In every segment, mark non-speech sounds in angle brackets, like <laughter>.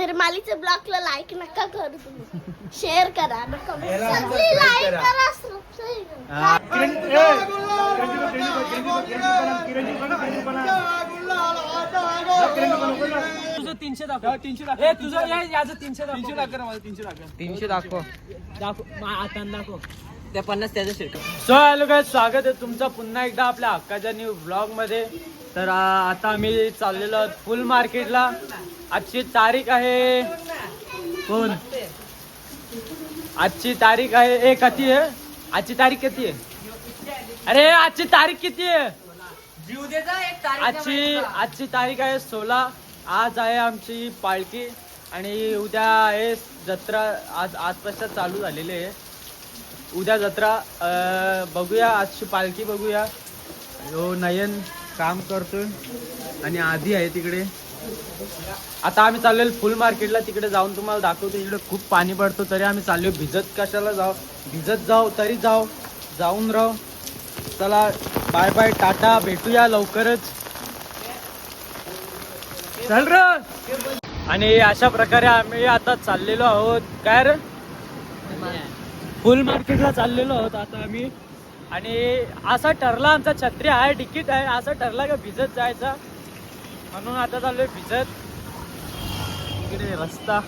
निर्मालीच्या ब्लॉगला like नका करू तुम्ही. शेअर करा नका. लाईक करा. सबस्क्राईब करा. तुझं तीनशे दाखव. तीनशे दाखव. तुझं याचं तीनशे दाखव. तीनशे दाखव तीनशे दाखव. तीनशे दाखव. दाखव. मा- आता दाखव. त्या पन्नास त्याचं शिरक सो हॅलो काय स्वागत आहे तुमचं पुन्हा एकदा आपल्या हक्काच्या न्यू ब्लॉगमध्ये. तर आ, आता आम्ही चाललेलो आहोत फुल मार्केटला. आजची तारीख आहे कोण? आजची तारीख आहे ए किती आहे. आजची तारीख किती आहे? अरे आजची तारीख किती आहे? आजची आजची तारीख आहे सोळा. आज आहे आमची पालखी. आणि उद्या आहे जत्रा. आज आजपासून चालू झालेली आहे. उद्या जत्रा बघूया आजची पालखी बघूया. हो नयन काम करतोय आणि आधी आहे तिकडे. आता आम्ही चाललेलो फुल मार्केटला तिकडे जाऊन तुम्हाला दाखवतो. इकडे खूप पाणी पडतो तरी आम्ही चाललो भिजत कशाला जाऊ? भिजत जाऊ तरी जाऊ. जाऊन राहू. चला बाय बाय टाटा भेटूया लवकरच. चल र! आणि अशा प्रकारे आम्ही आता चाललेलो आहोत. काय रे? फुल मार्केटला चाललेलो आहोत आता आम्ही. आणि असा ठरला आमचा छत्री आहे तिकीट आहे असं ठरला का भिजत जायचा. म्हणून आता चाललोय भिजत. इकडे रस्ता.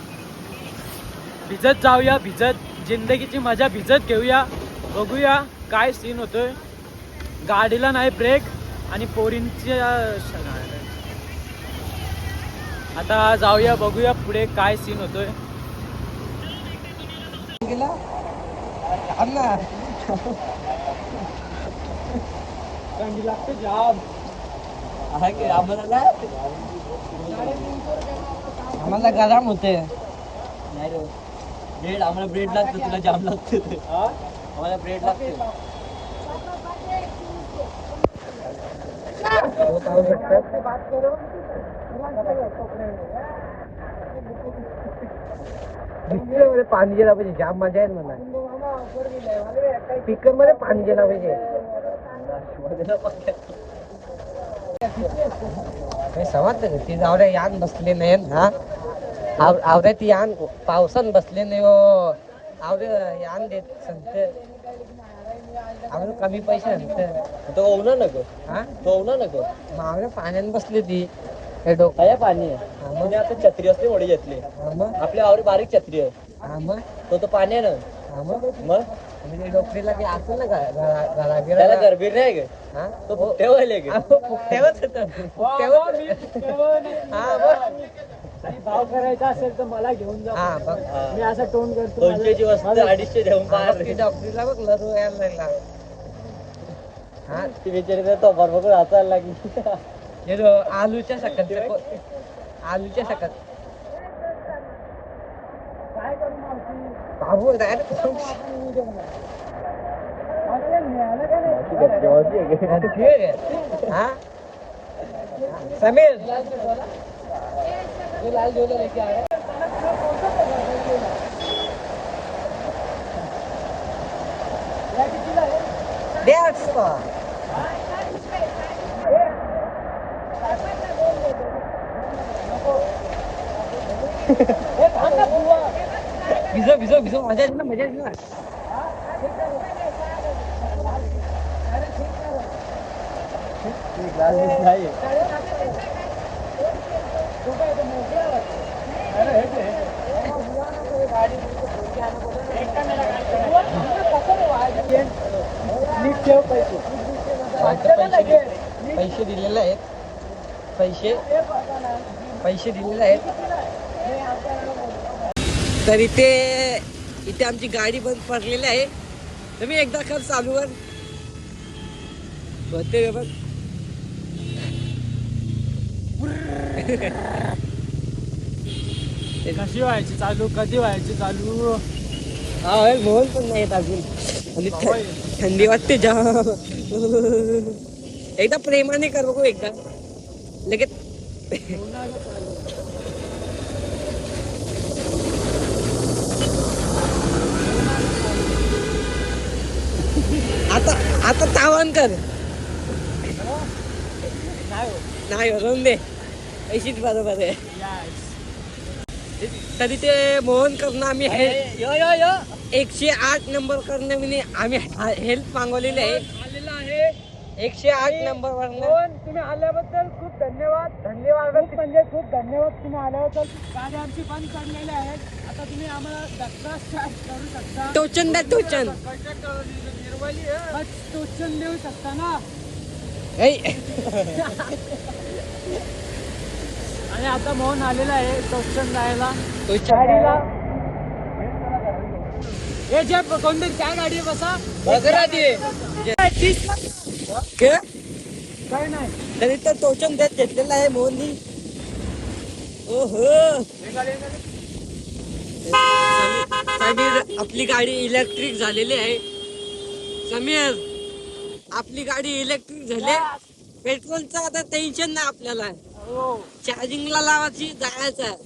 भिजत जाऊया भिजत. जिंदगीची मजा भिजत घेऊया. बघूया काय सीन होतोय. गाडीला नाही ब्रेक आणि पोरींच्या आता जाऊया बघूया पुढे काय सीन होतोय. थंडी लागते जाम आम्हाला? गरम होते. ब्रेड आम्हाला ब्रेड लागतं तुला जाम लागतं? आम्हाला ब्रेड लागतं. पाणी गेला पाहिजे जाम मजा येईल मला स्पीकरमध्ये पाणी गेला पाहिजे समजलं का ती जावड्या यान बसले नाही हा आव- आवड्या ती यान पावसान बसले नाही हो. आवड्या यान देत संत. आवडे कमी पैसे संत. तो ओवना नको. हा? तो ओवना नको. मग आवड्या पाण्यान बसली ती. हे डोकं काय पाणी. आहे आता छत्री असते मोठी घेतली. हा मग? आपल्या आवडी बारीक छत्री आहे. हा मग? तो तो पाणी आहे ना. असेल ना त्याला गरबीर नाही हा? तो. फुकट्यावरच. हा बघ. काही भाव करायचा असेल तर मला घेऊन जा. हा बघ. मी असं टोन करतो. दोनशेची वस्तू अडीचशे बघ, पार डॉक्टरीला बघ लरू यायला लागला. हा. ती बिचारी तर तो बरोबर हसायला लागली. हे जो आलूच्या शकत आलूच्या शकत अहो डायरेक्ट हा समीर That's fun. भिजो भिजव भिजो मजा येते ना मजा येते ना. नाही पैसे दिलेले आहेत. पैसे पैसे दिलेले आहेत. तर इथे इथे आमची गाडी बंद पडलेली आहे. तुम्ही एकदा कर चालूवर होते बघ. <laughs> कशी व्हायची चालू? कधी व्हायची चालू? हा मोहन पण नाही येत अजून. आणि थंडी वाटते जाम. एकदा प्रेमाने कर बघू एकदा. लगेच. आता आता तावण कर. नाही हो, राहून दे. पैशीच बरोबर आहे. तरी ते मोहन करणं आम्ही हे यो यो यो. एकशे आठ नंबर करणं मी आम्ही हेल्प मागवलेली आहे. आलेला आहे. एकशे आठ नंबर वर पण तुम्ही आल्याबद्दल खूप धन्यवाद. धन्यवाद. म्हणजे खूप धन्यवाद तुम्ही आल्याबद्दल. गाडी आमची बंद पडलेली आहे आता तुम्ही आम्हाला करू शकता. टोचन द्या टोचन. टोचन देऊ शकता ना? ऐ, आणि आता मोहन आलेला आहे टोचन जायला गाडीला. हे जे कोणती काय गाडी आहे बसा? के? काय नाही. तरी तर टोचन देत घेतलेलं आहे मोहननी. ओहो. आपली गाडी इलेक्ट्रिक झालेली आहे. समीर आपली गाडी इलेक्ट्रिक झाली. पेट्रोलचं आता टेन्शन नाही आपल्याला. हो. चार्जिंगला लावायची जायचं आहे.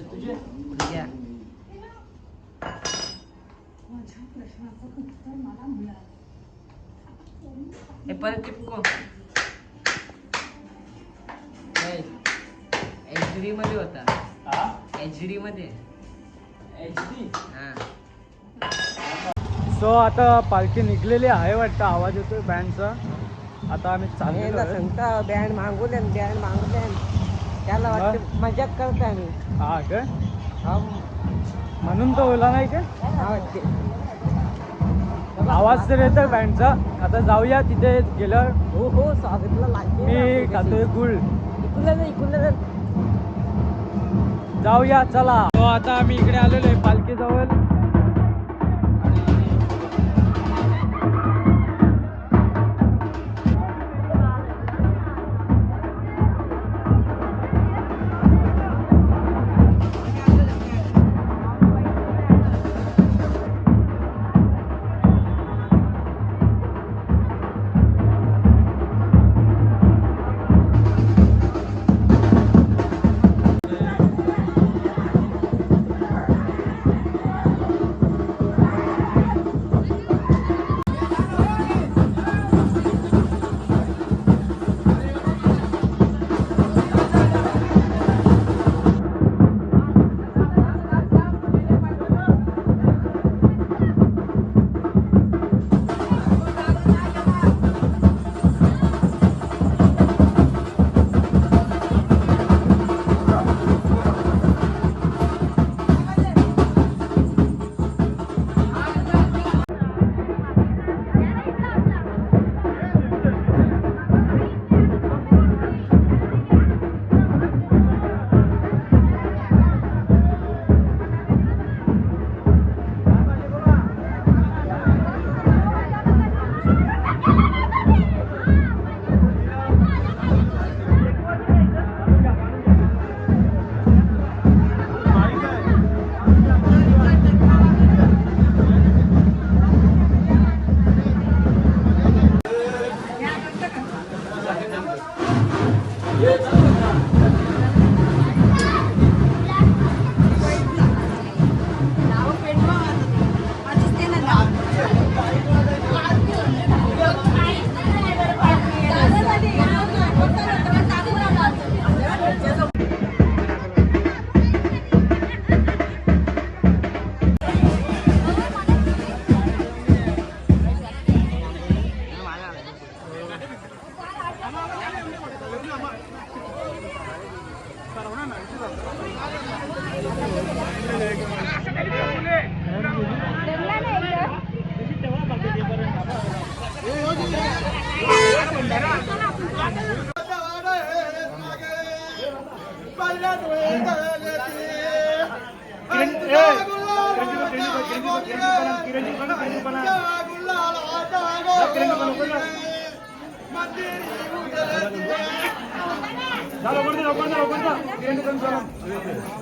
म्हणजे तुझे हे परत चिपको एच डी मध्ये होता हा एच डी मध्ये एच डी हा सो आता पालखी निघलेली आहे वाटतं आवाज येतोय बँडचा आता आम्ही आहे. सांगता बँड मागू द्या बँड मागू द्या त्याला वाटतं मजाक करतो आम्ही हा काय हा, म्हणून तो ओला नाही का? हा, आवाज तर येतोय बँडचा आता जाऊया तिथे गेल्यावर. हो हो स्वागतला लागते मी खातोय गुळ. इकडलं नाही इकडलं नाही. जाऊया चला. तो आता आम्ही इकडे आलेलो आहे पालखी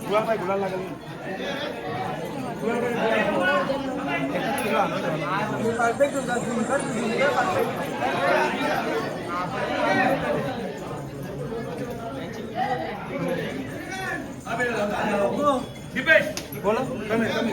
गुलाल भाई गुलाल लागली बोला कमी कमी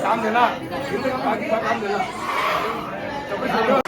三掉啦，快点快减掉啦，就不要了。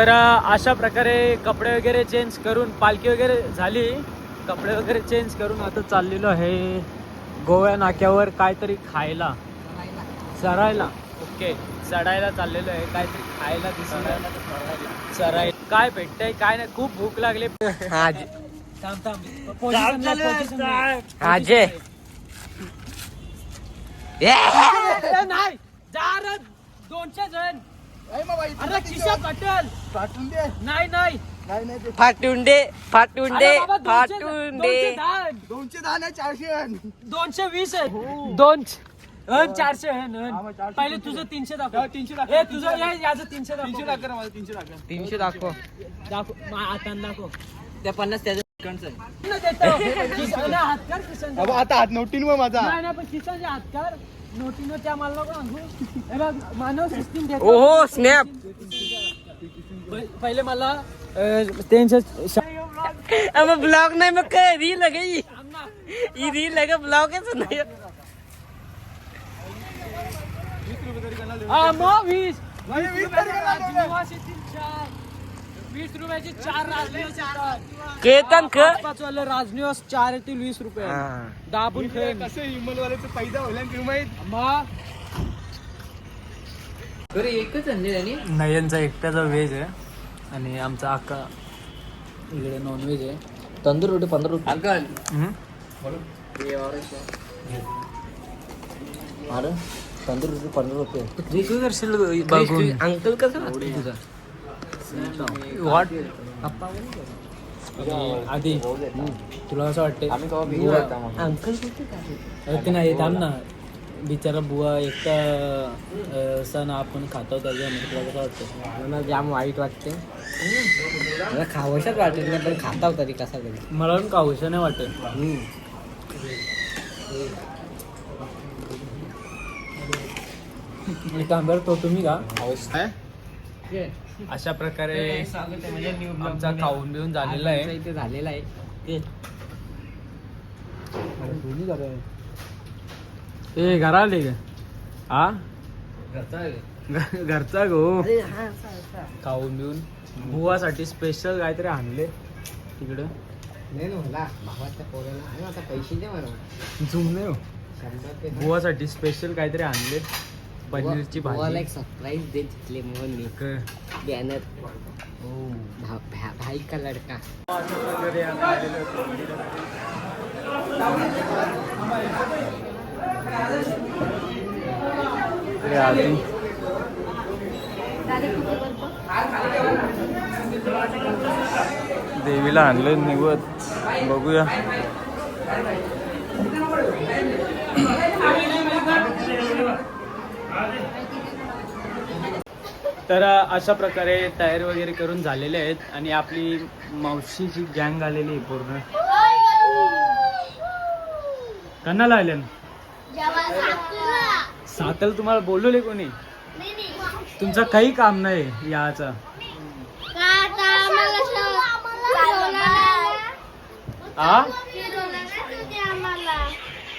तर अशा प्रकारे कपडे वगैरे चेंज करून पालखी वगैरे झाली. कपडे वगैरे चेंज करून आता चाललेलो आहे गोव्या नाक्यावर काहीतरी खायला. चरायला. ओके. चढायला चाललेलो आहे. काहीतरी खायला दिसलं चराय काय भेटतंय? काय नाही. खूप भूक लागली. आज. थांब थांब. ला, position ला. दोनशे नाही फाटून दे फाटून दे अरे बाबा, दोनशे- फाटून दोनशे दे दहा. दोनशे दहा नाही चारशे दोनशे वीस आहे. दोन अन चारशे आहे न. पहिले तुझं तीनशे दाखव. तीनशे ए तुझं हे, याचं तीनशे दाखव. तीनशे टाका मला तीनशे टाका तीनशे दाखव. दाखव. मा- हातानं दाखव. त्या पन्नास त्याच्या न देतो. किसन- आता हात नोटीन मग माझा. नाही नाही पण किसनचे हातकार. नोटीनं त्या मला नको सांगू हे बघ मानव सिस्टीम देतो ओहो स्नॅप. पहिले मला त्यांच्या अब ब्लॉग नाही मग काय रील थांब ना. ही? रील लगे ब्लॉगच नाही. हा, मग वीस. वीस तरी का लागले? राजनिवास येतील चार. वीस रुपयाची चार राजनिवास येतात केतन ख? पाच वाले राजनिवास चार येतील वीस रुपये. दाबून खेळ कसं इमलवाल्याचं पैदा होईल तुम्ही माहीत. मग नयनचा एकट्याचा व्हेज आहे आणि आमचा अक्का इकडे नॉनव्हेज आहे. तंदूर रोटी पंधरा रुपये? अरे तंदूर रोटी पंधरा रुपये करशील अंकल कसं? तुझा वाट आणि आधी. तुला असं वाटते अंकल ते नाही थांब ना. बिचारा बुवा एकटा सण आपण खातो त्याच्यामध्ये तुला कसं वाटतं मला जाम वाईट वाटते मला खावंसच वाटत नाही पण खाता तरी कसा तरी मला पण काऊशं नाही वाटत. एक काम करतो तुम्ही का अशा प्रकारे आमचा खाऊन बिऊन झालेला आहे. इथे झालेला आहे. ते ए घरा आले का? हा घरचा गो. हा खाऊन बिऊन. बुवासाठी स्पेशल काहीतरी आणले तिकडं. नाही ना मला भावाच्या पोराला आहे ना आता पैसे दे मला झूम नाही हो. बुवासाठी स्पेशल काहीतरी आणले. पनीरची भाजी. एक सरप्राईज दे तिथले म्हणून मी बॅनर भाई का? लडका देवीला आणलं निवत. बघूया. तर अशा प्रकारे तयारी वगैरे करून झालेले आहेत आणि आपली मावशीची गँग आलेली आहे पूर्ण. कन्नाला आले सातल तुम्हाला बोलवले कोणी? तुमचं काही काम नाही याचं. आ?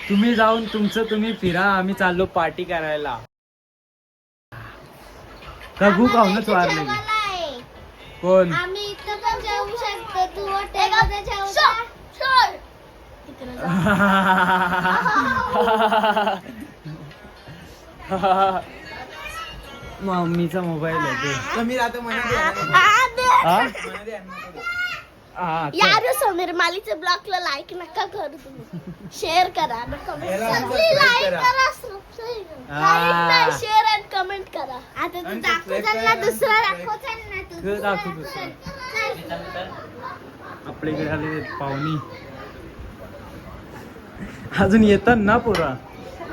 तुम्ही जाऊन तुमचं तुम्ही फिरा आम्ही चाललो पार्टी करायला. का भूक खाऊनच वारले. कोण आम्ही इथं पण शकतो तू हॉटेलमध्ये. <laughs> मम्मीचा मोबाईल आहे ते कमी राहतो. हा? हा. यार समीर मालीच्या ब्लॉगला लाईक नका करू तुम्ही <laughs> शेअर करा याला आमचा लाईक करा. Like नाही करा तू आणि. दुसरा तू. दाखव दुसरा. आपल्या इकडे आले पाहुणी. अजून येतात ना पोरा?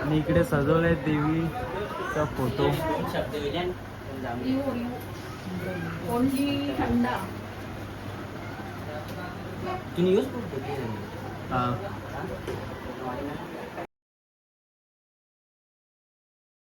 आणि इकडे सजवलंय देवीचा फोटो तुम्ही यूज हा.